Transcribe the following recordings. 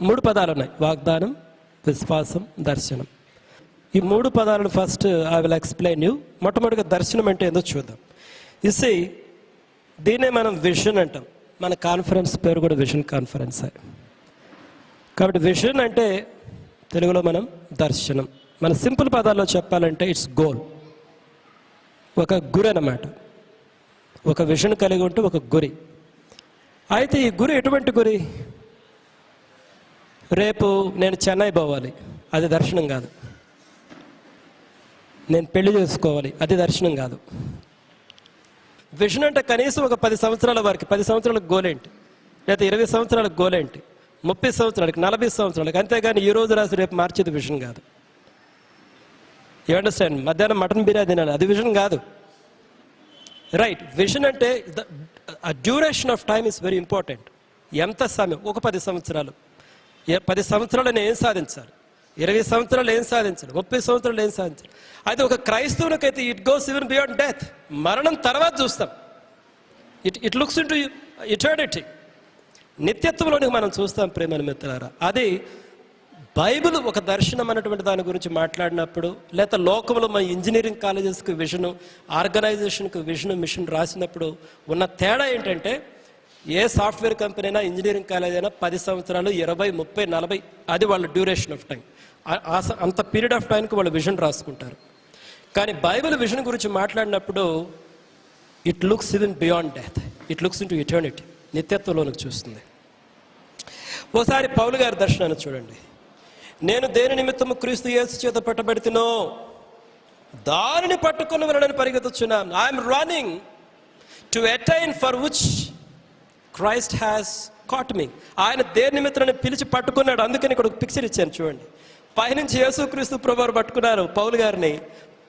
మూడు పదాలు ఉన్నాయి వాగ్దానం విశ్వాసం దర్శనం. ఈ మూడు పదాలను first I will explain you మొట్టమొదటిగా దర్శనం అంటే ఏందో చూద్దాం. ఇసి దీన్నే మనం విజన్ అంటాం. మన కాన్ఫరెన్స్ పేరు కూడా విజన్ కాన్ఫరెన్స్ కాబట్టి విజన్ అంటే తెలుగులో మనం దర్శనం. మన సింపుల్ పదాల్లో చెప్పాలంటే ఇట్స్ గోల్ ఒక గురి అన్నమాట. ఒక విజన్ కలిగి ఉంటే ఒక గురి. అయితే ఈ గురి ఎటువంటి గురి? రేపు నేను చెన్నై పోవాలి. అది దర్శనం కాదు. నేను పెళ్ళి చేసుకోవాలి. అది దర్శనం కాదు. విజన్ అంటే కనీసం ఒక పది సంవత్సరాల వారికి పది సంవత్సరాలకు గోలేంటి లేదా ఇరవై సంవత్సరాలకు గోలేంటి ముప్పై సంవత్సరాలకి నలభై సంవత్సరాలకి అంతేగాని ఈ రోజు రాసి రేపు మార్చేది విజన్ కాదు. యూ అండర్స్టాండ్ మధ్యాహ్నం మటన్ బిర్యానీ తినాలి. అది విజన్ కాదు. రైట్ విజన్ అంటే the duration of time is very important ఎంత సమయం? ఒక పది సంవత్సరాలు. పది సంవత్సరాలు నేను ఏం సాధించాలి ఇరవై సంవత్సరాలు ఏం సాధించాలి ముప్పై సంవత్సరాలు ఏం సాధించాలి అయితే ఒక క్రైస్తవునికైతే it goes even beyond death మరణం తర్వాత చూస్తాం. It it looks into eternity నిత్యత్వంలోనికి మనం చూస్తాం ప్రేమ మిత్రులారా. అది బైబిల్ ఒక దర్శనం అన్నటువంటి దాని గురించి మాట్లాడినప్పుడు లేదా లోకంలో మన ఇంజనీరింగ్ కాలేజెస్కి విజను ఆర్గనైజేషన్కి విజను మిషన్ రాసినప్పుడు ఉన్న తేడా ఏంటంటే ఏ సాఫ్ట్వేర్ కంపెనీ అయినా ఇంజనీరింగ్ కాలేజ్ అయినా పది సంవత్సరాలు ఇరవై ముప్పై నలభై అది వాళ్ళ డ్యూరేషన్ ఆఫ్ టైం. అంత పీరియడ్ ఆఫ్ టైంకి వాళ్ళు విజన్ రాసుకుంటారు. కానీ బైబిల్ విజన్ గురించి మాట్లాడినప్పుడు it looks in beyond death. It looks into eternity. నిత్యత్వంలోనికి చూస్తుంది. ఓసారి పౌలు గారి దర్శనాన్ని చూడండి. నేను దేని నిమిత్తము క్రీస్తు యేసు చేత పట్టబడితేనో దానిని పట్టుకుని వెళ్ళడానికి పరిగెత్తుచున్నాను. I'm running to attain for which Christ has caught me ఆయన దేని నిమిత్తాన్ని పిలిచి పట్టుకున్నాడు. అందుకని ఇక్కడ ఒక పిక్చర్ ఇచ్చాను చూడండి. పైనుంచి యేసుక్రీస్తు ప్రభువారు పట్టుకున్నారు పౌలు గారిని.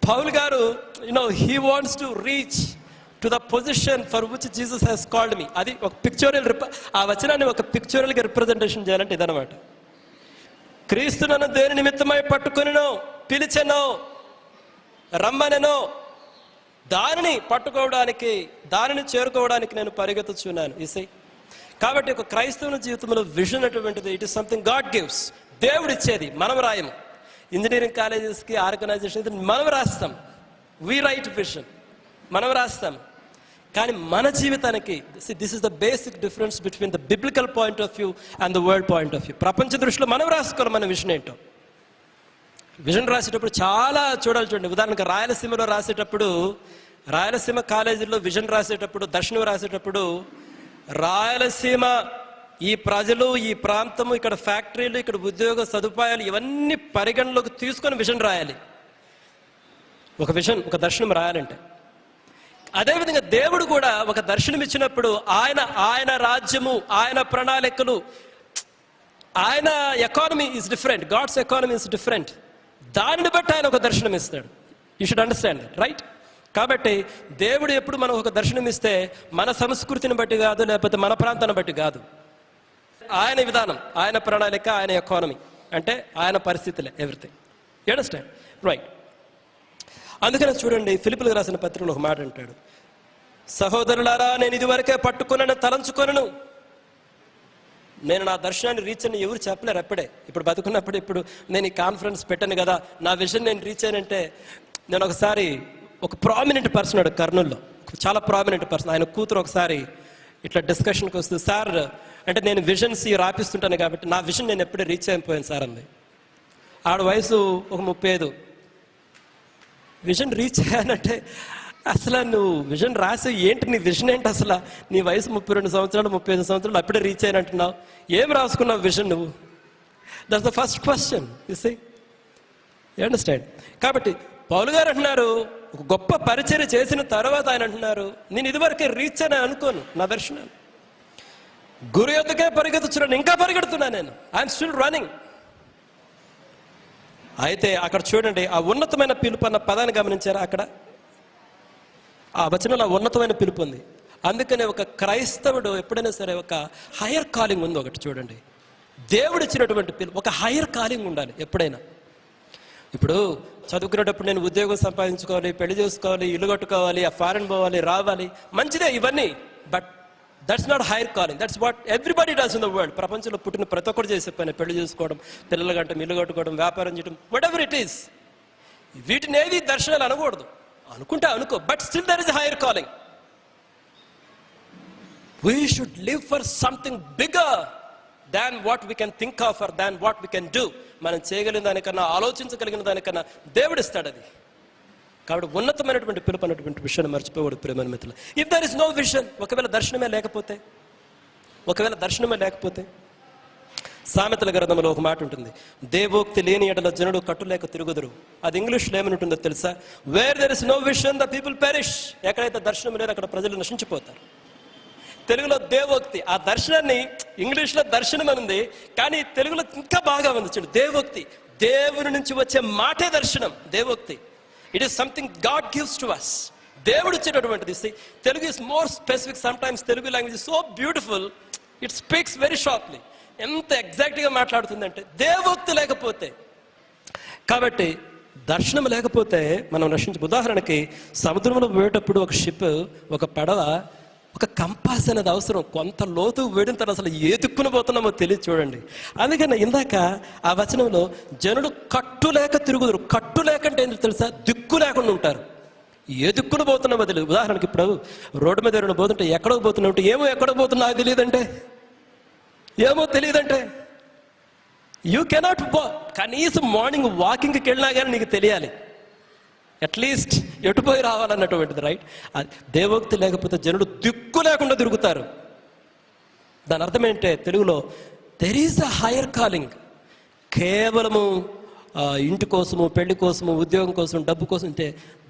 పౌలు గారు you know he wants to reach to the position for which Jesus has called me అది ఒక పిక్చోరియల్ ఆ వచనాన్ని ఒక పిక్చోరియల్గా రిప్రజెంటేషన్ చేయాలంటే ఇదనమాట క్రీస్తు నన్ను దేని నిమిత్తమై పట్టుకునినో పిలిచెనో రమ్మనెనో దానిని పట్టుకోవడానికి దానిని చేరుకోవడానికి నేను పరిగెత్తుచున్నాను. ఇసై కాబట్టి ఒక క్రైస్తవుల జీవితంలో విజన్ అటువంటిది it is something God gives దేవుడు ఇచ్చేది మనం రాయము. ఇంజనీరింగ్ కాలేజెస్కి ఆర్గనైజేషన్ మనం రాస్తాం. వి రైట్ విజన్ మనం రాస్తాం. కానీ మన జీవితానికి this is the basic difference between the biblical point of view and the world point of view ప్రపంచ దృష్టిలో మనం రాసుకోవాలి మన విజన్ ఏంటో. విజన్ రాసేటప్పుడు చాలా చూడాలి చూడండి. ఉదాహరణకు రాయలసీమలో రాసేటప్పుడు రాయలసీమ కాలేజీలో విజన్ రాసేటప్పుడు దర్శనం రాసేటప్పుడు రాయలసీమ ఈ ప్రజలు ఈ ప్రాంతము ఇక్కడ ఫ్యాక్టరీలు ఇక్కడ ఉద్యోగ సదుపాయాలు ఇవన్నీ పరిగణలోకి తీసుకొని విజన్ రాయాలి. ఒక విజన్ ఒక దర్శనం రాయాలంటే. అదేవిధంగా దేవుడు కూడా ఒక దర్శనం ఇచ్చినప్పుడు ఆయన ఆయన రాజ్యము ఆయన ప్రణాళికలు ఆయన economy is different God's economy is different దానిని బట్టి ఆయన ఒక దర్శనం ఇస్తాడు. యూ షుడ్ అండర్స్టాండ్ రైట్ కాబట్టి దేవుడు ఎప్పుడు మనం ఒక దర్శనం ఇస్తే మన సంస్కృతిని బట్టి కాదు లేకపోతే మన ప్రాంతాన్ని బట్టి కాదు. ఆయన విధానం ఆయన ప్రణాళిక ఆయన ఎకానమీ అంటే ఆయన పరిస్థితులే ఎవ్రీథింగ్ అండర్స్టాండ్ రైట్ అందుకనే చూడండి ఫిలిపులకు రాసిన పత్రికలో ఒక మాట అంటాడు. సహోదరులారా నేను ఇదివరకే పట్టుకున్నాను తలంచుకొనను. నేను నా దర్శనాన్ని రీచ్ అని ఎవరు చెప్పలేరు అప్పుడే. ఇప్పుడు బతుకున్నప్పుడు ఇప్పుడు నేను ఈ కాన్ఫరెన్స్ పెట్టాను కదా నా విజన్ నేను రీచ్ అయ్యానంటే నేను ఒకసారి ఒక ప్రామినెంట్ పర్సన్ అడు కర్నూల్లో. చాలా ప్రామినెంట్ పర్సన్ ఆయన కూతురు ఒకసారి ఇట్లా డిస్కషన్కి వస్తూ సార్ అంటే నేను విజన్స్ రాపిస్తుంటాను కాబట్టి నా విజన్ నేను ఎప్పుడే రీచ్ అయిపోయాను సార్ అంది. ఆడ వయసు ఒక ముప్పై ఐదు విజన్ రీచ్ అయ్యానంటే అసలు నువ్వు విజన్ రాసి ఏంటి? నీ విజన్ ఏంటి అసలు? నీ వయసు ముప్పై రెండు సంవత్సరాలు ముప్పై ఐదు సంవత్సరాలు అప్పుడే రీచ్ అయినట్టున్నావు. ఏం రాసుకున్నావు విజన్ నువ్వు? That's the first question you see understand కాబట్టి పౌలు గారు అంటున్నారు ఒక గొప్ప పరిచయం చేసిన తర్వాత ఆయన అంటున్నారు నేను ఇదివరకే రీచ్ అని అనుకోను నా దర్శనాన్ని గురు యొక్కకే పరిగెత్తుచున్నాను ఇంకా పరిగెడుతున్నా నేను. ఐఎమ్ స్టిల్ రన్నింగ్ అయితే అక్కడ చూడండి ఆ ఉన్నతమైన పిలుపు అన్న పదాన్ని గమనించారా అక్కడ? ఆ వచనంలో ఆ ఉన్నతమైన పిలుపు ఉంది. అందుకనే ఒక క్రైస్తవుడు ఎప్పుడైనా సరే ఒక హైయర్ కాలింగ్ ఉంది ఒకటి చూడండి. దేవుడిచ్చినటువంటి పిలుపు ఒక హైయర్ కాలింగ్ ఉండాలి ఎప్పుడైనా. ఇప్పుడు చదువుకునేటప్పుడు నేను ఉద్యోగం సంపాదించుకోవాలి పెళ్ళి చేసుకోవాలి ఇల్లు కట్టుకోవాలి ఫారెన్ పోవాలి రావాలి మంచిదే ఇవన్నీ. But that's not higher calling that's what everybody does in the world ప్రపంచంలో పుట్టిన ప్రతి ఒక్కరు చేసే పని పెళ్ళి చేసుకోవడం పిల్లలు గంట ఇల్లు కట్టుకోవడం వ్యాపారం చేయడం వట్ ఎవర్ ఇట్ ఈస్ వీటిని ఏది దర్శనాలు అనకూడదు. అనుకుంటే అనుకో but still there is higher calling we should live for something bigger than what we can think of or than what we can do మనం చేయగలిగిన దానికన్నా ఆలోచించగలిగిన దానికన్నా దేవుడు ఇస్తాడు అది. కాబట్టి ఉన్నతమైనటువంటి పిలుపు అన్నటువంటి విషయాన్ని మర్చిపోవాడు ప్రేమని మిత్రులు. If there is no vision ఒకవేళ దర్శనమే లేకపోతే ఒకవేళ దర్శనమే లేకపోతే సామెతల గ్రంథంలో ఒక మాట ఉంటుంది. దేవోక్తి లేని ఎడల జనుడు కట్టులేక తిరుగుదురు. అది ఇంగ్లీష్లో ఏమని ఉంటుందో తెలుసా? Where there is no vision the people perish ఎక్కడైతే దర్శనం లేదు అక్కడ ప్రజలు నశించిపోతారు. తెలుగులో దేవోక్తి. ఆ దర్శనాన్ని ఇంగ్లీష్లో దర్శనం అని ఉంది కానీ తెలుగులో ఇంకా బాగా ఉంది చూడు దేవోక్తి. దేవుని నుంచి వచ్చే మాటే దర్శనం దేవోక్తి. It is something God gives to us దేవుడు ఇచ్చేటటువంటిది. Telugu is more specific sometimes Telugu language so beautiful it speaks very sharply ఎంత ఎగ్జాక్ట్గా మాట్లాడుతుందంటే దేవోక్తి లేకపోతే. కాబట్టి దర్శనం లేకపోతే మనం రక్షించ ఉదాహరణకి సముద్రంలో పోయేటప్పుడు ఒక షిప్ ఒక పడవ ఒక కంపాస్ అనేది అవసరం. కొంత లోతు వేడిన తర్వాత అసలు ఏ పోతున్నామో తెలియదు చూడండి. అందుకని ఇందాక ఆ వచనంలో జనుడు కట్టు లేక తిరుగుదురు. కట్టు లేకంటే ఏంటో తెలుసా? దిక్కు లేకుండా ఉంటారు. ఏ దిక్కున పోతున్నామో తెలియదు. ఉదాహరణకి ఇప్పుడు రోడ్డు మీద ఎవరైనా పోతుంటే ఎక్కడో పోతున్నామంటే ఏమో ఎక్కడో పోతున్నా తెలియదంటే? ఏమో తెలియదంటే? యూ కెనాట్ కనీసం మార్నింగ్ వాకింగ్కి వెళ్ళినా కానీ నీకు తెలియాలి. అట్లీస్ట్ ఎటుపోయి రావాలన్నటువంటిది రైట్ దేవోక్తి లేకపోతే జనుడు దిక్కు లేకుండా తిరుగుతారు. దాని అర్థం ఏంటంటే తెలుగులో there is a higher calling కేవలము ఇంటి కోసము పెళ్ళి కోసము ఉద్యోగం కోసం డబ్బు కోసం అంటే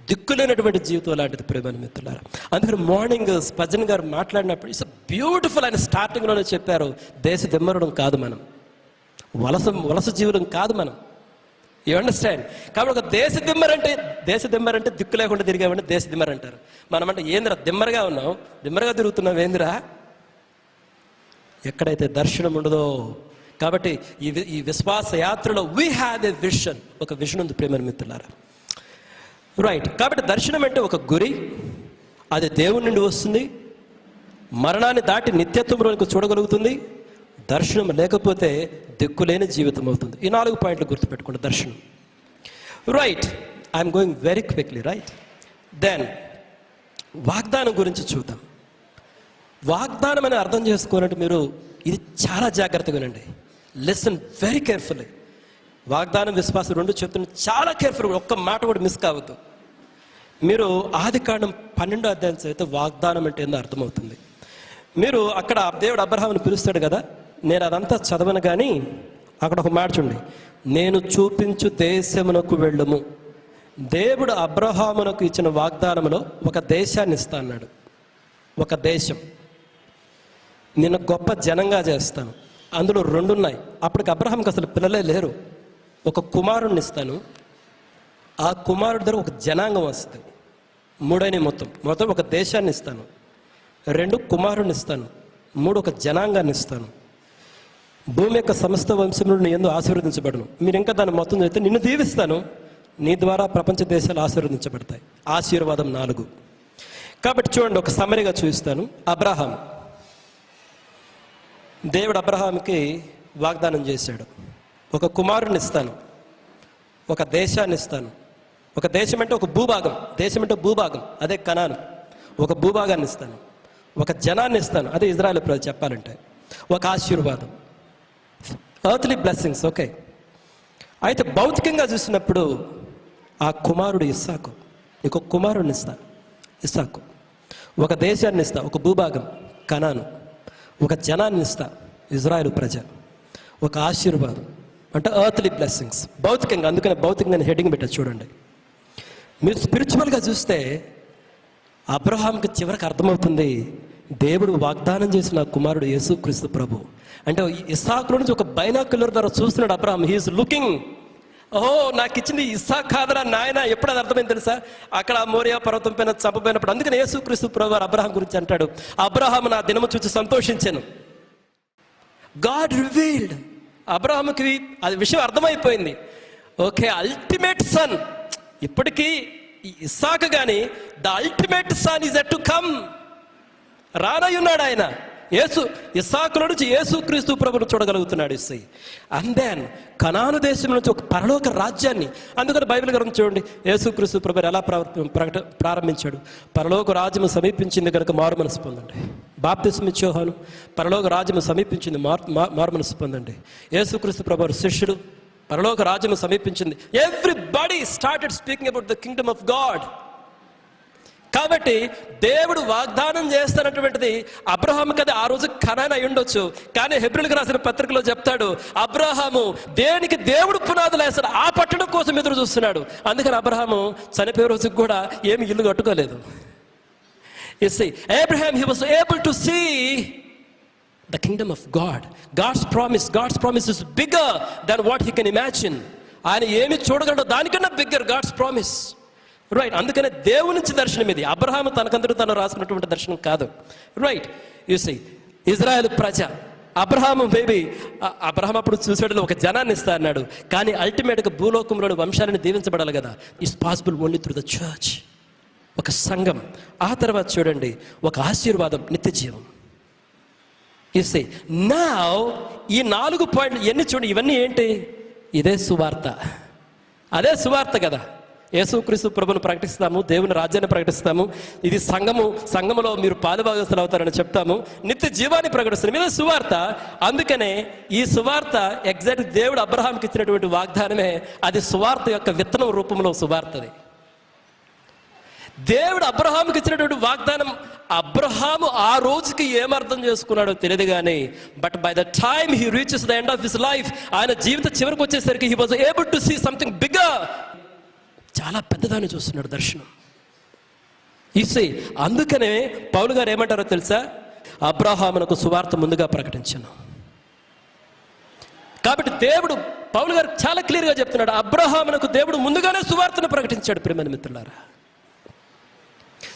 దిక్కులేనటువంటి జీవితం లాంటిది ప్రేమ మిత్రులారా. అందుకని మార్నింగ్ స్పజన్ గారు మాట్లాడినప్పుడు ఇట్స్ బ్యూటిఫుల్ అని స్టార్టింగ్లోనే చెప్పారు. దేశ దిమ్మరడం కాదు మనం. వలస వలస జీవనం కాదు మనం. యూ అండర్స్టాండ్ కాబట్టి ఒక దేశ దిమ్మరంటే దేశ దిమ్మరంటే దిక్కు లేకుండా తిరిగామంటే దేశ దిమ్మరంటారు మనం అంటే ఏందిరా దిమ్మరగా ఉన్నాం? దిమ్మరగా తిరుగుతున్నాం ఏందిరా? ఎక్కడైతే దర్శనం ఉండదో. కాబట్టి ఈ ఈ విశ్వాస యాత్రలో వీ హ్యావ్ ఎ విషన్ ఒక విషన్ ఉంది ప్రేమ మిత్రులారా. రైట్ కాబట్టి దర్శనం అంటే ఒక గురి అది దేవుడి నుండి వస్తుంది. మరణాన్ని దాటి నిత్యత్వంలోకి చూడగలుగుతుంది. దర్శనం లేకపోతే దిక్కులేని జీవితం అవుతుంది. ఈ నాలుగు పాయింట్లు గుర్తుపెట్టుకోండి దర్శనం. Right I'm going very quickly right then వాగ్దానం గురించి చూద్దాం. వాగ్దానం అని అర్థం చేసుకోవాలంటే మీరు ఇది చాలా జాగ్రత్తగా వినండి. లెసన్ వెరీ కేర్ఫుల్లీ వాగ్దానం విశ్వాసం రెండు చెప్తున్న చాలా కేర్ఫుల్ ఒక్క మాట కూడా మిస్ కావద్దు. మీరు ఆది కాండం పన్నెండో అధ్యాయం చదివితే వాగ్దానం అంటే ఏందో అర్థమవుతుంది. మీరు అక్కడ దేవుడు అబ్రహాంని పిలుస్తాడు కదా? నేను అదంతా చదవను కానీ అక్కడ ఒక మాట చూడండి. నేను చూపించు దేశమునకు వెళ్ళము. దేవుడు అబ్రహామునకు ఇచ్చిన వాగ్దానంలో ఒక దేశాన్ని ఇస్తా అన్నాడు. ఒక దేశం. నేను గొప్ప జనంగా చేస్తాను. అందులో రెండు ఉన్నాయి అప్పటికి అబ్రహాంకి అసలు పిల్లలే లేరు. ఒక కుమారుణ్ణి ఇస్తాను. ఆ కుమారుడి దగ్గర ఒక జనాంగం వస్తుంది. మూడైన మొత్తం. మొత్తం ఒక దేశాన్ని ఇస్తాను. రెండు కుమారుని ఇస్తాను. మూడు ఒక జనాంగాన్ని ఇస్తాను. భూమి యొక్క సమస్త వంశం నుండి ఎందు ఆశీర్వదించబడను. మీరు ఇంకా దాన్ని మొత్తం చదివితే నిన్ను దీవిస్తాను. నీ ద్వారా ప్రపంచ దేశాలు ఆశీర్వదించబడతాయి. ఆశీర్వాదం నాలుగు. కాబట్టి చూడండి ఒక సమరిగా చూపిస్తాను. అబ్రహాం దేవుడు అబ్రహాంకి వాగ్దానం చేశాడు. ఒక కుమారుని ఇస్తాను. ఒక దేశాన్ని ఇస్తాను. ఒక దేశం అంటే ఒక భూభాగం. దేశం అంటే భూభాగం. అదే కణాను ఒక భూభాగాన్ని ఇస్తాను. ఒక జనాన్ని ఇస్తాను. అదే ఇజ్రాయల్ ప్రజలు చెప్పాలంటే. ఒక ఆశీర్వాదం. ఎర్త్లీ బ్లెస్సింగ్స్ ఓకే అయితే భౌతికంగా చూసినప్పుడు ఆ కుమారుడు ఇస్సాకు. నీకు ఒక కుమారుడిని ఇస్తా ఇస్సాకు. ఒక దేశాన్ని ఇస్తా ఒక భూభాగం కణాను ఒక జనాన్ని ఇస్తా ఇజ్రాయెల్ ప్రజ. ఒక ఆశీర్వాదం. అంటే ఎర్త్లీ బ్లెస్సింగ్స్ భౌతికంగా అందుకని భౌతికంగా హెడ్డింగ్ పెట్టా చూడండి. మీరు స్పిరిచువల్గా చూస్తే అబ్రహాంకి చివరికి అర్థమవుతుంది దేవుడు వాగ్దానం చేసిన కుమారుడు యేసుక్రీస్తు ప్రభు. అంటే ఇస్సాకులో నుంచి ఒక బైనాకులర్ ద్వారా చూస్తున్నాడు అబ్రహాం. హీఈస్ లుకింగ్ ఓహో నాకు ఇచ్చింది ఇస్సాక్ కాదరా నాయన. ఎప్పుడు అది అర్థమైంది తెలుసా? అక్కడ మోరియా పర్వతం పైన చంపబోయినప్పుడు. అందుకని యేసుక్రీస్తు ప్రభు వారు అబ్రహాం గురించి అంటాడు. అబ్రహాం నా దినము చూసి సంతోషించాను. God revealed. అబ్రహాంకి అది విషయం అర్థమైపోయింది. Okay ultimate son. ఇప్పటికీ ఇస్సాక్ కానీ the ultimate son is yet to come. రానయ్యున్నాడు ఆయన. యేసు ఇస్సాకుల నుంచి యేసు క్రీస్తు ప్రభును చూడగలుగుతున్నాడు ఇస్సై అండ్ దెన్ కనాను దేశం నుంచి ఒక పరలోక రాజ్యాన్ని అందుకని బైబిల్ గ్రంథం చూడండి. యేసు క్రీస్తు ప్రభు ఎలా ప్రవ- ప్రకట ప్రారంభించాడు? పరలోక రాజ్యము సమీపించింది కనుక మారు మనసు పొందండి. బాప్తిస్మ చోహను పరలోక రాజ్యము సమీపించింది మార్ మారు మనసు పొందండి. యేసు క్రీస్తు ప్రభు శిష్యుడు. పరలోక రాజ్యము సమీపించింది. Everybody started speaking about the kingdom of God కాబట్టి దేవుడు వాగ్దానం చేస్తున్నటువంటిది అబ్రహాంకి అది ఆ రోజు ఖనాన్ అయి ఉండొచ్చు. కానీ హెబ్రిల్కి రాసిన పత్రికలో చెప్తాడు అబ్రహాము దేనికి దేవుడు పునాదులు వేస్తాడు ఆ పట్టణం కోసం ఎదురు చూస్తున్నాడు. అందుకని అబ్రహాము చనిపోయే రోజుకి కూడా ఏమి ఇల్లు కట్టుకోలేదు. Yes Abraham he was able to see the kingdom of God God's promise God's promise is bigger than what he can imagine ఆయన ఏమి చూడగలడో దానికన్నా బిగ్గర్ గాడ్స్ ప్రామిస్ రైట్ అందుకనే దేవుని నుంచి దర్శనం ఇది. అబ్రహాం తనకందరూ తను రాసుకున్నటువంటి దర్శనం కాదు. రైట్ యూసి ఇజ్రాయెల్ ప్రజ అబ్రహాము బేబీ అబ్రహాం అప్పుడు చూసాడు ఒక జనాన్ని ఇస్తా అన్నాడు. కానీ అల్టిమేట్గా భూలోకంలోని వంశాలను దీవించబడాలి కదా. Is possible only through the church ఒక సంఘం. ఆ తర్వాత చూడండి ఒక ఆశీర్వాదం నిత్య జీవం. ఇస్తే నా ఈ నాలుగు పాయింట్లు ఎన్ని చూడండి ఇవన్నీ ఏంటి? ఇదే సువార్త. అదే సువార్త కదా. యేసుక్రీస్తు ప్రభును ప్రకటిస్తాము దేవుని రాజ్యాన్ని ప్రకటిస్తాము. ఇది సంఘము సంఘములో మీరు పాలుభాగస్తులు అవుతారని చెప్తాము. నిత్య జీవాన్ని ప్రకటిస్తాం మీద సువార్త. అందుకనే ఈ సువార్త ఎగ్జాక్ట్ దేవుడు అబ్రహాంకి ఇచ్చినటువంటి వాగ్దానమే. అది సువార్త యొక్క విత్తనం రూపంలో సువార్తది. దేవుడు అబ్రహాముకి ఇచ్చినటువంటి వాగ్దానం అబ్రహాము ఆ రోజుకి ఏమర్థం చేసుకున్నాడో తెలియదు కానీ but by the time he reaches the end of his life ఆయన జీవిత చివరికి వచ్చేసరికి he was able to see something bigger చాలా పెద్దదాన్ని చూస్తున్నాడు దర్శనం. ఇసి అందుకనే పౌలు గారు ఏమంటారో తెలుసా? అబ్రహామునకు సువార్త ముందుగా ప్రకటించాను. కాబట్టి దేవుడు పౌలు గారు చాలా క్లియర్గా చెప్తున్నాడు అబ్రహామునకు దేవుడు ముందుగానే సువార్తను ప్రకటించాడు ప్రేమని మిత్రులారా.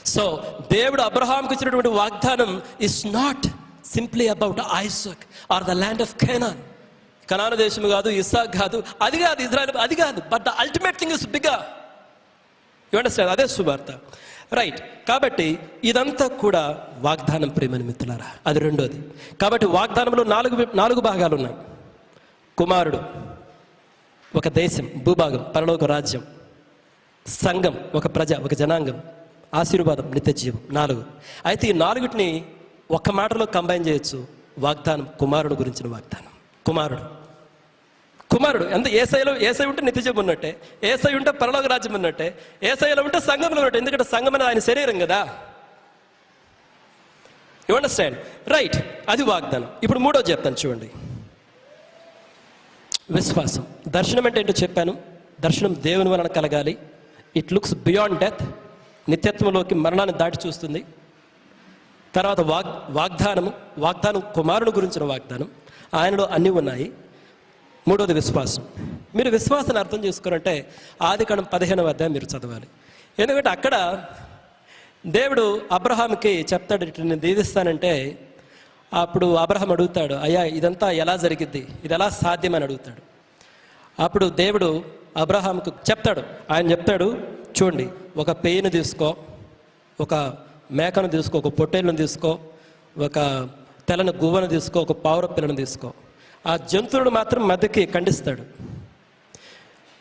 సో దేవుడు అబ్రహాంకు ఇచ్చినటువంటి వాగ్దానం is not simply about Isaac or the land of Canaan కనాన దేశం కాదు ఇసాక్ కాదు అది కాదు ఇజ్రాయల్ అది కాదు but the ultimate thing is bigger you understand అదే శుభార్త రైట్ కాబట్టి ఇదంతా కూడా వాగ్దానం ప్రేమని మిత్రులారా. అది రెండోది. కాబట్టి వాగ్దానంలో నాలుగు నాలుగు భాగాలు ఉన్నాయి కుమారుడు ఒక దేశం భూభాగం పరలోక రాజ్యం సంఘం ఒక ప్రజ ఒక జనాంగం ఆశీర్వాదం నిత్య జీవం నాలుగు. అయితే ఈ నాలుగుటిని ఒక్క మాటలో కంబైన్ చేయొచ్చు. వాగ్దానం కుమారుడు గురించిన వాగ్దానం. కుమారుడు. కుమారుడు ఎంత ఏసైలో ఏసై ఉంటే నిత్య జీవం ఉన్నట్టే ఏసై ఉంటే పరలోక రాజ్యం ఉన్నట్టే ఏసైలో ఉంటే సంఘంలో ఉన్నట్టే ఎందుకంటే సంఘం అనేది ఆయన శరీరం కదా. యు అండర్స్టాండ్ రైట్ అది వాగ్దానం. ఇప్పుడు మూడో చెప్తాను చూడండి. విశ్వాసం. దర్శనం అంటే ఏంటో చెప్పాను. దర్శనం దేవుని వలన కలగాలి. ఇట్ లుక్స్ బియాండ్ డెత్ నిత్యత్వంలోకి మరణాన్ని దాటి చూస్తుంది. తర్వాత వాగ్ వాగ్దానము వాగ్దానం కుమారుడు గురించిన వాగ్దానం. ఆయనలో అన్నీ ఉన్నాయి. మూడోది విశ్వాసం. మీరు విశ్వాసాన్ని అర్థం చేసుకోరంటే ఆది కణం పదిహేనవ అధ్యాయం మీరు చదవాలి. ఎందుకంటే అక్కడ దేవుడు అబ్రహాంకి చెప్తాడు ఇటు నేను దీవిస్తానంటే అప్పుడు అబ్రహం అడుగుతాడు అయ్యా ఇదంతా ఎలా జరిగిద్ది? ఇది ఎలా సాధ్యమని అడుగుతాడు. అప్పుడు దేవుడు అబ్రహాంకు చెప్తాడు ఆయన చెప్తాడు చూడండి ఒక పెయిన్ తీసుకో ఒక మేకను తీసుకో ఒక పొట్టేళ్ళను తీసుకో ఒక తెల్లని గువ్వను తీసుకో ఒక పావుర పిల్లను తీసుకో. ఆ జంతువుడు మాత్రం మెదకి ఖండిస్తాడు.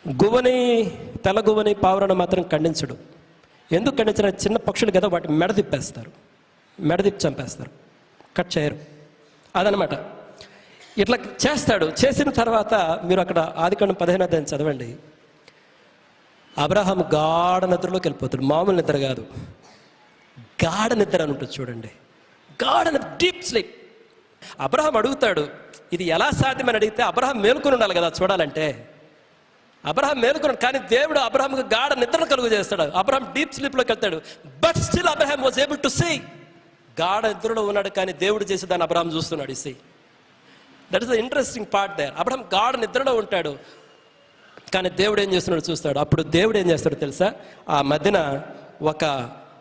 గువ్వని తెల్ల పావురాన్ని మాత్రం ఖండించడు. ఎందుకు ఖండించిన చిన్న పక్షులు కదా వాటి మెడ తిప్పేస్తారు. మెడ తిప్పి చంపేస్తారు. కట్ చేయరు. అదనమాట ఇట్లా చేస్తాడు. చేసిన తర్వాత మీరు అక్కడ ఆదికాండం పదిహేను అధ్యాయం చదవండి. అబ్రహాం గాఢ నిద్రలోకి వెళ్ళిపోతాడు. మామూలు నిద్ర కాదు. గాఢ నిద్ర అని ఉంటుంది చూడండి. గాఢ డీప్ స్లీప్ అబ్రహాం అడుగుతాడు ఇది ఎలా సాధ్యమని అడిగితే అబ్రహం మేలుకొని ఉండాలి కదా చూడాలంటే. అబ్రహం మేలుకున్నాడు కానీ దేవుడు అబ్రహాంకు గాఢ నిద్ర కలుగు చేస్తాడు. అబ్రహం డీప్ స్లీప్లోకి వెళ్తాడు. But still Abraham was able to see గాఢ నిద్రలో ఉన్నాడు కానీ దేవుడు చేసి దాన్ని అబ్రహం చూస్తున్నాడు ఈ see that is the interesting part there Abraham గాఢ నిద్రలో ఉంటాడు. కానీ దేవుడు ఏం చేస్తున్నాడు చూస్తాడు. అప్పుడు దేవుడు ఏం చేస్తాడు తెలుసా? ఆ మధ్యన ఒక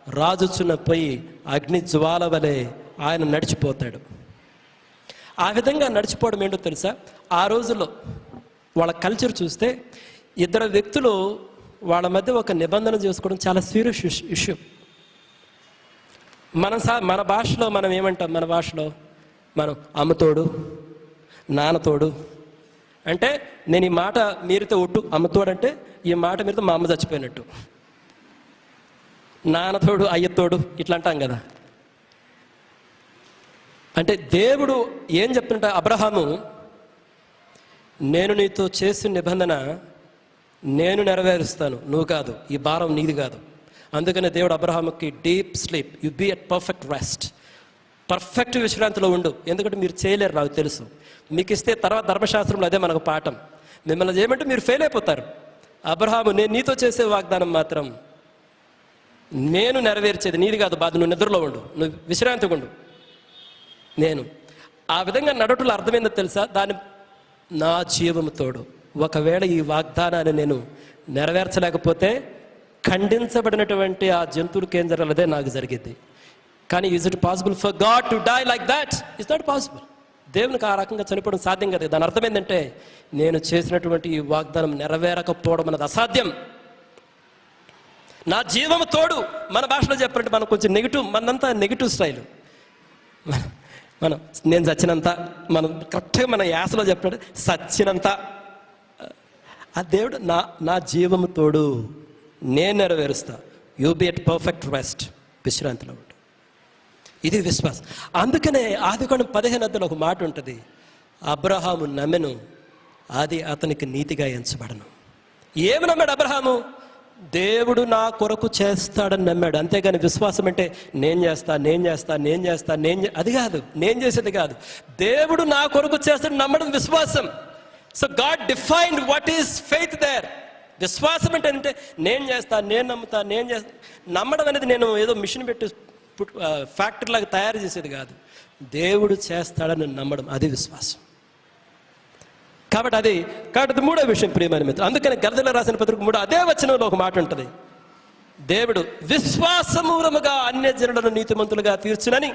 రాజుచున్న పోయి అగ్ని జ్వాల వలె ఆయన నడిచిపోతాడు. ఆ విధంగా నడిచిపోవడం ఏంటో తెలుసా? ఆ రోజుల్లో వాళ్ళ కల్చర్ చూస్తే ఇద్దరు వ్యక్తులు వాళ్ళ మధ్య ఒక నిబంధన చేసుకోవడం చాలా సీరియస్ ఇష్యూ మన సా మన భాషలో మనం ఏమంటాం? మన భాషలో మనం అమ్మతోడు నాన్నతోడు. అంటే నేను ఈ మాట మీరితో ఒట్టు అమ్మతోడంటే ఈ మాట మీరుతో మా అమ్మ చచ్చిపోయినట్టు. నాన్నతోడు అయ్యతోడు ఇట్లా అంటాం కదా. అంటే దేవుడు ఏం చెప్తుంటే అబ్రహాము నేను నీతో చేసిన నిబంధన నేను నెరవేరుస్తాను. నువ్వు కాదు ఈ భారం నీది కాదు. అందుకనే దేవుడు అబ్రహాముకి deep sleep you be at perfect rest perfect విశ్రాంతిలో ఉండు. ఎందుకంటే మీరు చేయలేరు నాకు తెలుసు. మీకు ఇస్తే తర్వాత ధర్మశాస్త్రంలో అదే మనకు పాఠం. మిమ్మల్ని చేయమంటే మీరు ఫెయిల్ అయిపోతారు. అబ్రహాము నేను నీతో చేసే వాగ్దానం మాత్రం నేను నెరవేర్చేది నీది కాదు బాధ. నువ్వు నిద్రలో ఉండు. నువ్వు విశ్రాంతిగా ఉండు. నేను. ఆ విధంగా నడటులు అర్థమైందో తెలుసా? దాని నా జీవముతోడు ఒకవేళ ఈ వాగ్దానాన్ని నేను నెరవేర్చలేకపోతే ఖండించబడినటువంటి ఆ జంతువుల ఏం నాకు జరిగింది. కానీ is it possible for God to die like that is not possible దేవునికి ఆ రకంగా చనిపోవడం సాధ్యం కదా? దాని అర్థం ఏంటంటే నేను చేసినటువంటి ఈ వాగ్దానం నెరవేరకపోవడం అన్నది అసాధ్యం. నా జీవము తోడు. మన భాషలో చెప్పాలంటే మనం కొంచెం నెగిటివ్ మనంతా నెగిటివ్ స్టైల్ మనం నేను చచ్చినంత మనం కరెక్ట్గా మన యాసలో చెప్పినట్టు సచ్చినంత ఆ దేవుడు నా నా జీవము తోడు నేను నెరవేరుస్తా. You be at perfect rest విశ్రాంతిలో ఉండు. ఇది విశ్వాసం. అందుకనే ఆదికొండ పదిహేను అద్దలు ఒక మాట ఉంటుంది. అబ్రహాము నమ్మెను అది అతనికి నీతిగా ఎంచబడను. ఏమి నమ్మాడు అబ్రహాము? దేవుడు నా కొరకు చేస్తాడని నమ్మాడు. అంతేగాని విశ్వాసం అంటే నేను చేస్తా నేను చేస్తా నేను చేస్తా నేను అది కాదు. నేను చేసేది కాదు. దేవుడు నా కొరకు చేస్తాడు నమ్మడం విశ్వాసం. So God defined what is faith there విశ్వాసం అంటే అంటే నేను చేస్తా నేను నమ్ముతా నేను చేస్తా నమ్మడం అనేది నేను ఏదో మిషన్ పెట్టి ఫ్యాక్టరీ లాగా తయారు చేసేది కాదు. దేవుడు చేస్తాడని నమ్మడం అది విశ్వాసం. కాబట్టి అది కాబట్టి మూడో విషయం ప్రియమైన మిత్రులు. అందుకని గరదల రాసిన పత్రిక మూడో అదే వచనంలో ఒక మాట ఉంటుంది. దేవుడు విశ్వాసమూలముగా అన్య జనులను నీతిమంతులుగా తీర్చునని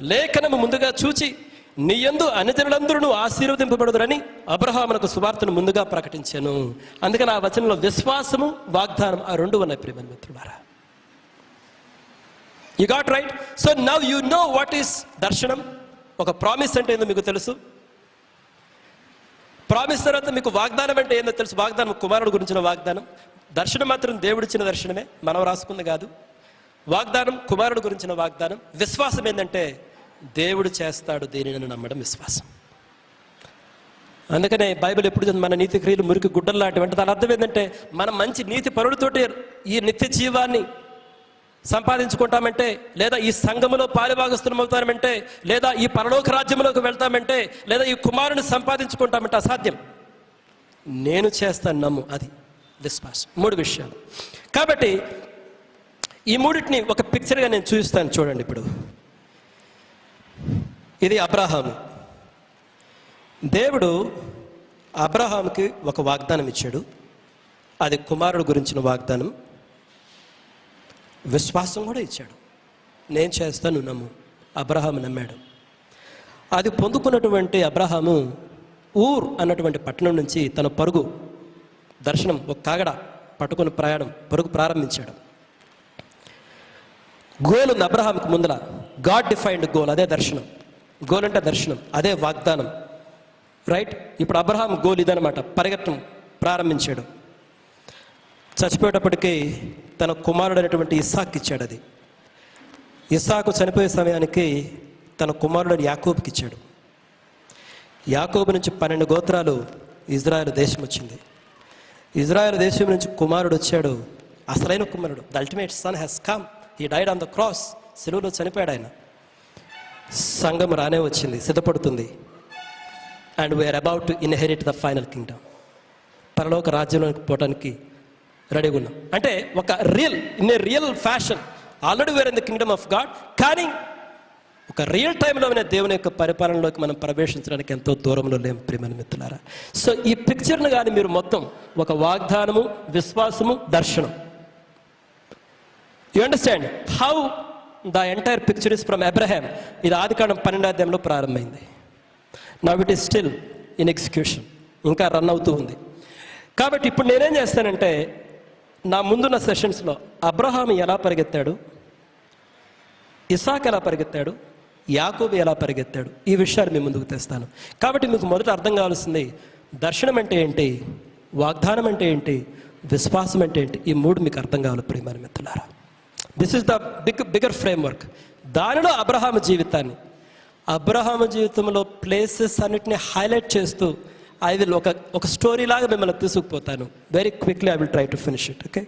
లేఖనము ముందుగా చూచి నీ యందు అన్యజనులందరూ ఆశీర్వదింపబడదురని అబ్రహామునకు సువార్తను ముందుగా ప్రకటించాను. అందుకని ఆ వచనంలో విశ్వాసము వాగ్దానం ఆ రెండు ఉన్నాయి ప్రియమైన మిత్రులారా. You got right so now you know what is దర్శనం. ఒక ప్రామిస్ అంటే ఏందో మీకు తెలుసు. ప్రామిస్ తర్వాత మీకు వాగ్దానం అంటే ఏందో తెలుసు? వాగ్దానం కుమారుడు గురించిన వాగ్దానం. దర్శనం మాత్రం దేవుడిచ్చిన దర్శనమే మనం రాసుకుంది కాదు. వాగ్దానం కుమారుడు గురించిన వాగ్దానం. విశ్వాసం ఏంటంటే దేవుడు చేస్తాడు దేనిని నమ్మడం విశ్వాసం. అందుకనే బైబిల్ ఎప్పుడు మన నీతి క్రియలు మురికి గుడ్డలు లాంటివి దాని అర్థం ఏంటంటే మనం మంచి నీతి పనులతోటి ఈ నిత్య జీవాన్ని సంపాదించుకుంటామంటే లేదా ఈ సంఘములో పాలిభాగస్థులం అవుతామంటే లేదా ఈ పరలోక రాజ్యంలోకి వెళ్తామంటే లేదా ఈ కుమారుని సంపాదించుకుంటామంటే అసాధ్యం. నేను చేస్తాను నమ్ము అది విశ్వాసం మూడు విషయాలు. కాబట్టి ఈ మూడింటిని ఒక పిక్చర్గా నేను చూపిస్తాను చూడండి ఇప్పుడు. ఇది అబ్రహాము. దేవుడు అబ్రహాంకి ఒక వాగ్దానం ఇచ్చాడు. అది కుమారుడు గురించిన వాగ్దానం. విశ్వాసం కూడా ఇచ్చాడు. నేను చేస్తాను నమ్ము. అబ్రహాము నమ్మాడు. అది పొందుకున్నటువంటి అబ్రహాము ఊర్ అన్నటువంటి పట్టణం నుంచి తన పరుగు దర్శనం ఒక కాగడ పట్టుకుని ప్రయాణం పరుగు ప్రారంభించాడు. గోల్ ఉంది అబ్రహాంకి ముందర గాడ్ డిఫైన్డ్ గోల్ అదే దర్శనం. గోల్ అంటే దర్శనం అదే వాగ్దానం. రైట్ ఇప్పుడు అబ్రహాం గోల్ ఇదనమాట పరిగెట్టడం ప్రారంభించాడు. చచ్చిపోయేటప్పటికీ తన కుమారుడు అనేటువంటి ఇస్సాక్ ఇచ్చాడు అది. ఇస్సాకు చనిపోయే సమయానికి తన కుమారుడు యాకోబుకి ఇచ్చాడు. యాకోబు నుంచి పన్నెండు గోత్రాలు ఇజ్రాయెల్ దేశం వచ్చింది. ఇజ్రాయెల్ దేశం నుంచి కుమారుడు వచ్చాడు. అసలైన కుమారుడు. The ultimate son has come he died on the cross సెలువులో చనిపోయాడు ఆయన. సంఘం రానే వచ్చింది. సిద్ధపడుతుంది. And we're about to inherit the final kingdom పరలోక రాజ్యంలోకి పోవడానికి రెడీగా ఉన్నాం. అంటే ఒక real in a real fashion already we're in the kingdom of God కానీ ఒక రియల్ టైంలో ఉన్న దేవుని యొక్క పరిపాలనలోకి మనం ప్రవేశించడానికి ఎంతో దూరంలో లేము ప్రియమైన మిత్రులారా. సో ఈ పిక్చర్ను కానీ మీరు మొత్తం ఒక వాగ్దానము విశ్వాసము దర్శనం. You understand how the entire picture is from Abraham ఇది ఆదికాండం పన్నెండు ప్రారంభమైంది. Now it is still in execution ఇంకా రన్ అవుతూ ఉంది. కాబట్టి ఇప్పుడు నేనేం చేస్తానంటే నా ముందున్న సెషన్స్లో అబ్రహాం ఎలా పరిగెత్తాడు? ఇసాక్ ఎలా పరిగెత్తాడు? యాకోబు ఎలా పరిగెత్తాడు? ఈ విషయాలు మీ ముందుకు తెస్తాను. కాబట్టి మీకు మొదట అర్థం కావాల్సింది దర్శనం అంటే ఏంటి? వాగ్దానం అంటే ఏంటి? విశ్వాసం అంటే ఏంటి? ఈ మూడు మీకు అర్థం కావాలి ప్రియమైన మిత్రులారా. This is the big bigger framework దానిలో అబ్రహాము జీవితాన్ని అబ్రహాము జీవితంలో ప్లేసెస్ అన్నిటిని హైలైట్ చేస్తూ ఐ విల్ ఒక ఒక స్టోరీ లాగా మిమ్మల్ని తీసుకుపోతాను. Very quickly I will try to finish it okay